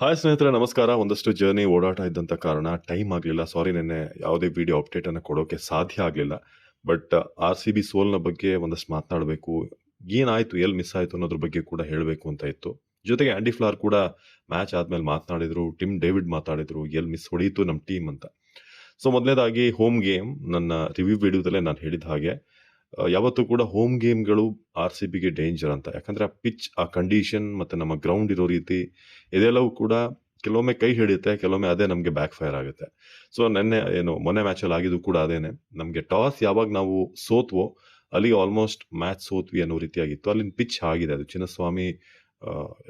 Hi ಸ್ನೇಹಿತರೆ, ನಮಸ್ಕಾರ. ಒಂದಷ್ಟು ಜರ್ನಿ ಓಡಾಟ ಇದ್ದಂಥ ಕಾರಣ ಟೈಮ್ ಆಗಲಿಲ್ಲ. ಸಾರಿ ನೆನ್ನೆ ಯಾವುದೇ ವಿಡಿಯೋ ಅಪ್ಡೇಟನ್ನು ಕೊಡೋಕೆ ಸಾಧ್ಯ ಆಗಲಿಲ್ಲ. ಬಟ್ ಆರ್ ಸಿ ಬಿ ಸೋಲ್ನ ಬಗ್ಗೆ ಒಂದಷ್ಟು ಮಾತನಾಡಬೇಕು. ಏನಾಯಿತು ಎಲ್ಲಿ ಮಿಸ್ ಆಯಿತು ಅನ್ನೋದ್ರ ಬಗ್ಗೆ ಕೂಡ ಹೇಳಬೇಕು ಅಂತ ಇತ್ತು. ಜೊತೆಗೆ ಆ್ಯಂಡಿ ಫ್ಲಾರ್ ಕೂಡ ಮ್ಯಾಚ್ ಆದಮೇಲೆ ಮಾತನಾಡಿದ್ರು. ಟಿಮ್ ಡೇವಿಡ್ ಮಾತಾಡಿದರು ಎಲ್ಲಿ ಮಿಸ್ ಹೊಡೀತು ನಮ್ಮ ಟೀಮ್ ಅಂತ. ಸೊ ಮೊದಲನೇದಾಗಿ ಹೋಮ್ ಗೇಮ್ ನನ್ನ ರಿವ್ಯೂ ವಿಡಿಯೋದಲ್ಲೇ ನಾನು ಹೇಳಿದ ಹಾಗೆ. ಯಾವತ್ತೂ ಕೂಡ ಹೋಮ್ ಗೇಮ್ಗಳು ಆರ್ ಸಿ ಬಿಗೆ ಡೇಂಜರ್ ಅಂತ. ಯಾಕಂದ್ರೆ ಆ ಪಿಚ್ ಆ ಕಂಡೀಷನ್ ಮತ್ತೆ ನಮ್ಮ ಗ್ರೌಂಡ್ ಇರೋ ರೀತಿ ಇದೆಲ್ಲವೂ ಕೂಡ ಕೆಲವೊಮ್ಮೆ ಕೈ ಹಿಡಿಯುತ್ತೆ, ಕೆಲವೊಮ್ಮೆ ಅದೇ ನಮಗೆ ಬ್ಯಾಕ್ ಫೈರ್ ಆಗುತ್ತೆ. ಸೊ ನೆನ್ನೆ ಏನು, ಮೊನ್ನೆ ಮ್ಯಾಚಲ್ಲಿ ಆಗಿದ್ದು ಕೂಡ ಅದೇನೆ. ನಮಗೆ ಟಾಸ್ ಯಾವಾಗ ನಾವು ಸೋತ್ವೋ, ಅಲ್ಲಿಗೆ ಆಲ್ಮೋಸ್ಟ್ ಮ್ಯಾಚ್ ಸೋತ್ವಿ ಅನ್ನೋ ರೀತಿಯಾಗಿತ್ತು. ಅಲ್ಲಿನ ಪಿಚ್ ಆಗಿದೆ ಅದು. ಚಿನ್ನಸ್ವಾಮಿ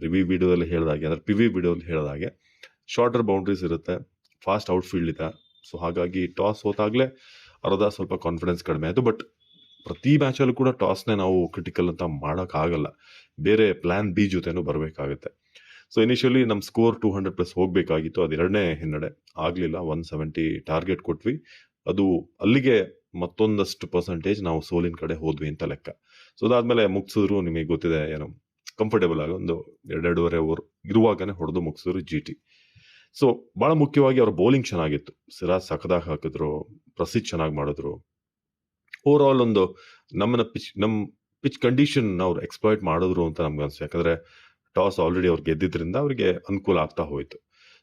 ರಿವ್ಯೂ ವಿಡಿಯೋದಲ್ಲಿ ಹೇಳಿದಾಗೆ, ಅಂದ್ರೆ ಪಿ ವಿ ವಿಡಿಯೋದಲ್ಲಿ ಹೇಳಿದಾಗೆ ಶಾರ್ಟರ್ ಬೌಂಡ್ರೀಸ್ ಇರುತ್ತೆ ಫಾಸ್ಟ್ ಔಟ್ಫೀಲ್ಡ್ ಇದೆ. ಸೊ ಹಾಗಾಗಿ ಟಾಸ್ ಸೋತಾಗಲೇ ಅರ್ಧ ಸ್ವಲ್ಪ ಕಾನ್ಫಿಡೆನ್ಸ್ ಕಡಿಮೆ ಆಯಿತು. ಬಟ್ ಪ್ರತಿ ಮ್ಯಾಚಲ್ಲೂ ಕೂಡ ಟಾಸ್ನೇ ನಾವು ಕ್ರಿಟಿಕಲ್ ಅಂತ ಮಾಡೋಕ್ಕಾಗಲ್ಲ. ಬೇರೆ ಪ್ಲಾನ್ ಬಿ ಜೊತೆನೂ ಬರಬೇಕಾಗುತ್ತೆ. ಸೊ ಇನಿಷಿಯಲಿ ನಮ್ಮ ಸ್ಕೋರ್ ಟೂ ಹಂಡ್ರೆಡ್ ಪ್ಲಸ್ ಹೋಗಬೇಕಾಗಿತ್ತು. ಅದು ಎರಡನೇ ಹಿನ್ನಡೆ. ಆಗಲಿಲ್ಲ. ಒನ್ ಸೆವೆಂಟಿ ಟಾರ್ಗೆಟ್ ಕೊಟ್ವಿ. ಅದು ಅಲ್ಲಿಗೆ ಮತ್ತೊಂದಷ್ಟು ಪರ್ಸೆಂಟೇಜ್ ನಾವು ಸೋಲಿನ ಕಡೆ ಹೋದ್ವಿ ಅಂತ ಲೆಕ್ಕ. ಸೊ ಅದಾದಮೇಲೆ ಮುಗಿಸಿದ್ರು ನಿಮಗೆ ಗೊತ್ತಿದೆ ಏನು ಕಂಫರ್ಟೇಬಲ್ ಆಗಿ ಒಂದು ಎರಡೆರಡೂವರೆ ಓವರ್ ಇರುವಾಗನೇ ಹೊಡೆದು ಮುಗಿಸಿದ್ರು ಜಿ ಟಿ ಸೊ ಬಹಳ ಮುಖ್ಯವಾಗಿ ಅವ್ರ ಬೌಲಿಂಗ್ ಚೆನ್ನಾಗಿತ್ತು. ಸಿರಾಜ್ ಸಖದಾಗಿ ಹಾಕಿದ್ರು. ಪ್ರಸಿದ್ ಚೆನ್ನಾಗಿ ಮಾಡಿದ್ರು. ಓವರ್ ಆಲ್ ಒಂದು ನಮ್ಮನ್ನ ಪಿಚ್ ನಮ್ಮ ಪಿಚ್ ಕಂಡೀಷನ್ ಅವ್ರು ಎಕ್ಸ್ಪ್ಲಾಯ್ಟ್ ಮಾಡಿದ್ರು ಅಂತ ನಮ್ಗೆ ಅನ್ಸುತ್ತೆ ಯಾಕಂದ್ರೆ ಟಾಸ್ ಆಲ್ರೆಡಿ ಅವ್ರು ಗೆದ್ದಿದ್ರಿಂದ ಅವರಿಗೆ ಅನುಕೂಲ ಆಗ್ತಾ ಹೋಯ್ತು.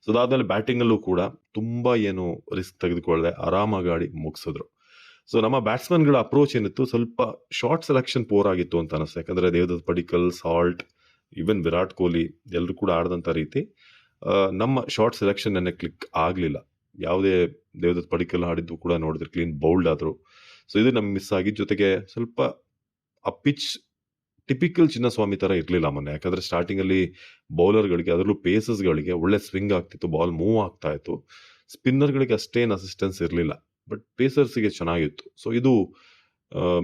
ಸೊ ಅದಾದ್ಮೇಲೆ ಬ್ಯಾಟಿಂಗ್ ಅಲ್ಲೂ ಕೂಡ ತುಂಬಾ ಏನು ರಿಸ್ಕ್ ತೆಗೆದುಕೊಳ್ಳದೆ ಆರಾಮಾಗಿ ಆಡಿ ಮುಗಿಸಿದ್ರು. ಸೊ ನಮ್ಮ ಬ್ಯಾಟ್ಸ್ಮನ್ಗಳ ಅಪ್ರೋಚ್ ಏನಿತ್ತು, ಸ್ವಲ್ಪ ಶಾರ್ಟ್ ಸೆಲೆಕ್ಷನ್ ಪೋರ್ ಆಗಿತ್ತು ಅಂತ ಅನಿಸ್ತು. ಯಾಕಂದ್ರೆ ದೇವದತ್ ಪಡಿಕಲ್ ಸಾಲ್ಟ್ ಈವನ್ ವಿರಾಟ್ ಕೊಹ್ಲಿ ಎಲ್ಲರೂ ಕೂಡ ಆಡದಂತ ರೀತಿ ನಮ್ಮ ಶಾರ್ಟ್ ಸೆಲೆಕ್ಷನ್ ಅನ್ನೇ ಕ್ಲಿಕ್ ಆಗಲಿಲ್ಲ. ಯಾವುದೇ ದೇವದತ್ ಪಡಿಕಲ್ ಆಡಿದ್ದು ಕೂಡ ನೋಡಿದ್ರೆ ಕ್ಲೀನ್ ಬೌಲ್ಡ್ ಆದ್ರು. ಸೊ ಇದು ನಮ್ಗೆ ಮಿಸ್ ಆಗಿ ಜೊತೆಗೆ ಸ್ವಲ್ಪ ಆ ಪಿಚ್ ಟಿಪಿಕಲ್ ಚಿನ್ನಸ್ವಾಮಿ ತರ ಇರಲಿಲ್ಲ ಮೊನ್ನೆ. ಯಾಕಂದ್ರೆ ಸ್ಟಾರ್ಟಿಂಗ್ ಅಲ್ಲಿ ಬೌಲರ್ಗಳಿಗೆ ಅದರಲ್ಲೂ ಪೇಸಸ್ಗಳಿಗೆ ಒಳ್ಳೆ ಸ್ವಿಂಗ್ ಆಗ್ತಿತ್ತು ಬಾಲ್ ಮೂವ್ ಆಗ್ತಾ ಇತ್ತು. ಸ್ಪಿನ್ನರ್ಗಳಿಗೆ ಅಷ್ಟೇನು ಅಸಿಸ್ಟೆನ್ಸ್ ಇರಲಿಲ್ಲ. ಬಟ್ ಪೇಸರ್ಸ್ಗೆ ಚೆನ್ನಾಗಿತ್ತು. ಸೊ ಇದು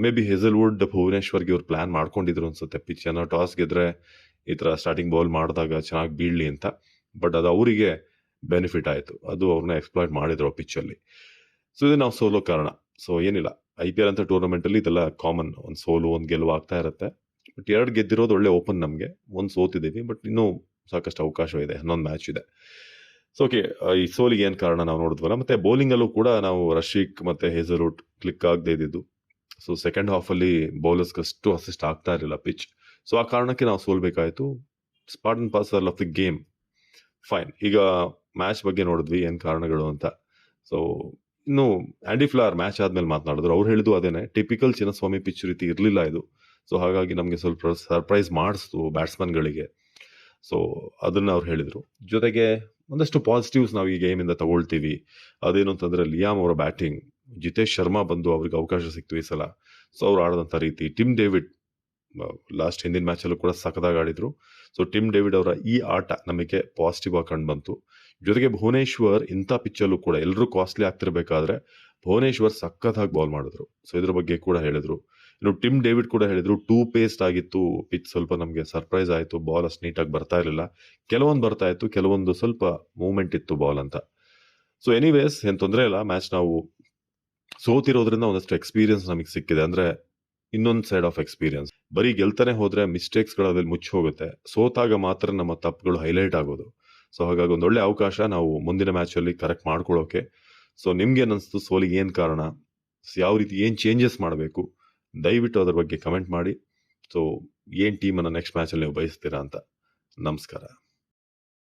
ಮೇ ಬಿ ಹೆಸಲ್ವುಡ್ ಭುವನೇಶ್ವರ್ಗೆ ಇವ್ರು ಪ್ಲಾನ್ ಮಾಡ್ಕೊಂಡಿದ್ರು ಅನ್ಸುತ್ತೆ. ಪಿಚ್ ಏನೋ ಟಾಸ್ ಗೆದ್ರೆ ಈ ತರ ಸ್ಟಾರ್ಟಿಂಗ್ ಬೌಲ್ ಮಾಡಿದಾಗ ಚೆನ್ನಾಗಿ ಬೀಳಲಿ ಅಂತ. ಬಟ್ ಅದು ಅವರಿಗೆ ಬೆನಿಫಿಟ್ ಆಯಿತು. ಅದು ಅವ್ರನ್ನ ಎಕ್ಸ್ಪ್ಲಾಯ್ಟ್ ಮಾಡಿದ್ರು ಅಲ್ಲಿ. ಸೊ ಇದು ನಾವು ಸೋಲೋ ಕಾರಣ. ಸೊ ಏನಿಲ್ಲ. ಐ ಪಿ ಎಲ್ ಅಂತ ಟೂರ್ನಮೆಂಟ್ ಅಲ್ಲಿ ಇದೆಲ್ಲ ಕಾಮನ್ ಒಂದು ಸೋಲು, ಒಂದು ಗೆಲುವು ಆಗ್ತಾ ಇರುತ್ತೆ. ಬಟ್ ಎರಡು ಗೆದ್ದಿರೋದು ಒಳ್ಳೆ ಓಪನ್ ನಮಗೆ. ಒಂದು ಸೋತಿದ್ದೀವಿ ಬಟ್ ಇನ್ನೂ ಸಾಕಷ್ಟು ಅವಕಾಶ ಇದೆ. ಹನ್ನೊಂದು ಮ್ಯಾಚ್ ಇದೆ. ಸೊ ಓಕೆ ಈ ಸೋಲಿಗೆ ಏನು ಕಾರಣ ನಾವು ನೋಡಿದ್ವಲ್ಲ, ಮತ್ತೆ ಬೌಲಿಂಗ್ ಅಲ್ಲೂ ಕೂಡ ನಾವು ರಶೀಕ್ ಮತ್ತೆ ಹೇಸಲ್ವುಡ್ ಕ್ಲಿಕ್ ಆಗದೆ ಇದ್ದಿದ್ದು. ಸೊ ಸೆಕೆಂಡ್ ಹಾಫ್ ಅಲ್ಲಿ ಬೌಲರ್ಸ್ ಅಷ್ಟು ಅಸಿಸ್ಟ್ ಆಗ್ತಾ ಇರಲಿಲ್ಲ ಪಿಚ್ ಸೊ ಆ ಕಾರಣಕ್ಕೆ ನಾವು ಸೋಲ್ಬೇಕಾಯ್ತು. Spot and pass of the game fine ಈಗ ಮ್ಯಾಚ್ ಬಗ್ಗೆ ನೋಡಿದ್ವಿ, ಏನ್ ಕಾರಣಗಳು ಅಂತ. ಸೊ ಇನ್ನು ಆಂಡಿ ಫ್ಲಾರ್ ಮ್ಯಾಚ್ ಆದ್ಮೇಲೆ ಮಾತನಾಡಿದ್ರು. ಅವ್ರು ಹೇಳಿದ್ದು ಅದೇನೆ, ಟಿಪಿಕಲ್ ಚಿನ್ನಸ್ವಾಮಿ ಪಿಚ್ ರೀತಿ ಇರಲಿಲ್ಲ ಇದು. ಸೊ, ಹಾಗಾಗಿ ನಮಗೆ ಸ್ವಲ್ಪ ಸರ್ಪ್ರೈಸ್ ಮಾಡಿಸ್ತು ಬ್ಯಾಟ್ಸ್ಮನ್ಗಳಿಗೆ. ಸೊ, ಅದನ್ನ ಅವ್ರು ಹೇಳಿದರು. ಜೊತೆಗೆ ಒಂದಷ್ಟು ಪಾಸಿಟಿವ್ಸ್ ನಾವು ಈ ಗೇಮಿಂದ ತಗೊಳ್ತೀವಿ. ಅದೇನು ಅಂತಂದ್ರೆ, ಲಿಯಾಮ್ ಅವರ ಬ್ಯಾಟಿಂಗ್ ಜಿತೇಶ್ ಶರ್ಮಾ ಬಂದು ಅವ್ರಿಗೆ ಅವಕಾಶ ಸಿಕ್ತು ಈ ಸಲ. ಸೊ, ಅವ್ರು ಆಡಿದಂಥ ರೀತಿ. ಟಿಮ್ ಡೇವಿಡ್ ಲಾಸ್ಟ್ ಹಿಂದಿನ ಮ್ಯಾಚಲ್ಲೂ ಕೂಡ ಸಖದಾಗಿ ಆಡಿದ್ರು. ಸೊ ಟಿಮ್ ಡೇವಿಡ್ ಅವರ ಈ ಆಟ ನಮಗೆ ಪಾಸಿಟಿವ್ ಆಗಿ ಕಂಡು ಬಂತು. ಜೊತೆಗೆ ಭುವನೇಶ್ವರ್ ಇಂಥ ಪಿಚ್ಚಲ್ಲೂ ಕೂಡ ಎಲ್ಲರೂ ಕಾಸ್ಟ್ಲಿ ಆಗ್ತಿರ್ಬೇಕಾದ್ರೆ ಭುವನೇಶ್ವರ್ ಸಖತ್ತಾಗಿ ಬಾಲ್ ಮಾಡಿದ್ರು. ಸೊ ಇದ್ರ ಬಗ್ಗೆ ಕೂಡ ಹೇಳಿದ್ರು. ಇನ್ನು ಟಿಮ್ ಡೇವಿಡ್ ಕೂಡ ಹೇಳಿದ್ರು ಟೂ ಪೇಸ್ಟ್ ಆಗಿತ್ತು ಪಿಚ್ ಸ್ವಲ್ಪ ನಮಗೆ ಸರ್ಪ್ರೈಸ್ ಆಯಿತು ಬಾಲ್ ಅಷ್ಟು ನೀಟಾಗಿ ಬರ್ತಾ ಇರಲಿಲ್ಲ. ಕೆಲವೊಂದು ಬರ್ತಾ ಇತ್ತು, ಕೆಲವೊಂದು ಸ್ವಲ್ಪ ಮೂವ್ಮೆಂಟ್ ಇತ್ತು ಬಾಲ್ ಅಂತ. ಸೊ ಎನಿವೇಸ್ ಏನು ತೊಂದರೆ ಇಲ್ಲ ಮ್ಯಾಚ್ ನಾವು ಸೋತಿರೋದ್ರಿಂದ ಒಂದಷ್ಟು ಎಕ್ಸ್ಪೀರಿಯನ್ಸ್ ನಮಗೆ ಸಿಕ್ಕಿದೆ. ಅಂದ್ರೆ ಇನ್ನೊಂದು ಸೈಡ್ ಆಫ್ ಎಕ್ಸ್ಪೀರಿಯನ್ಸ್ ಬರೀ ಗೆಲ್ತಾನೆ ಹೋದ್ರೆ ಮಿಸ್ಟೇಕ್ಸ್ಗಳು ಅದ್ರಲ್ಲಿ ಮುಚ್ಚಿ ಹೋಗುತ್ತೆ. ಸೋತಾಗ ಮಾತ್ರ ನಮ್ಮ ತಪ್ಪುಗಳು ಹೈಲೈಟ್ ಆಗೋದು. ಸೊ ಹಾಗಾಗಿ ಒಂದು ಒಳ್ಳೆ ಅವಕಾಶ ನಾವು ಮುಂದಿನ ಮ್ಯಾಚ್ ಅಲ್ಲಿ ಕರೆಕ್ಟ್ ಮಾಡ್ಕೊಳ್ಳೋಕೆ ಸೊ ನಿಮ್ಗೆ ಅನಿಸ್ತು ಸೋಲಿಗೆ ಏನು ಕಾರಣ? ಯಾವ ರೀತಿ ಏನು ಚೇಂಜಸ್ ಮಾಡಬೇಕು? ದಯವಿಟ್ಟು ಅದ್ರ ಬಗ್ಗೆ ಕಮೆಂಟ್ ಮಾಡಿ. ಸೊ ಏನ್ ಟೀಮ್ ಅನ್ನ ನೆಕ್ಸ್ಟ್ ಮ್ಯಾಚ್ ಅಲ್ಲಿ ನೀವು ಬಯಸ್ತೀರಾ ಅಂತ. ನಮಸ್ಕಾರ.